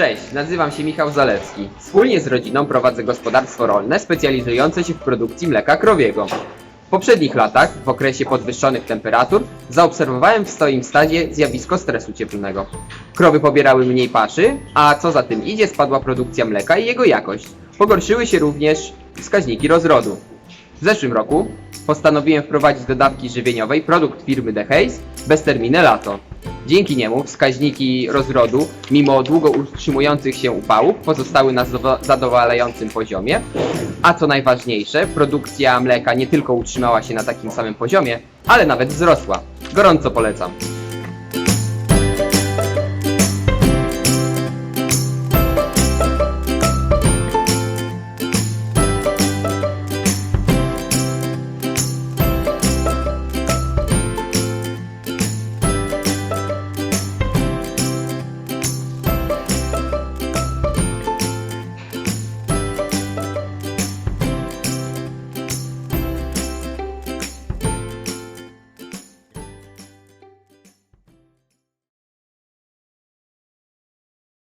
Cześć, nazywam się Michał Zalewski. Wspólnie z rodziną prowadzę gospodarstwo rolne specjalizujące się w produkcji mleka krowiego. W poprzednich latach, w okresie podwyższonych temperatur, zaobserwowałem w swoim stadzie zjawisko stresu cieplnego. Krowy pobierały mniej paszy, a co za tym idzie, spadła produkcja mleka i jego jakość. Pogorszyły się również wskaźniki rozrodu. W zeszłym roku postanowiłem wprowadzić do dawki żywieniowej produkt firmy The Haze bez terminy lato. Dzięki niemu wskaźniki rozrodu, mimo długo utrzymujących się upałów, pozostały na zadowa- zadowalającym poziomie, a co najważniejsze, produkcja mleka nie tylko utrzymała się na takim samym poziomie, ale nawet wzrosła. Gorąco polecam.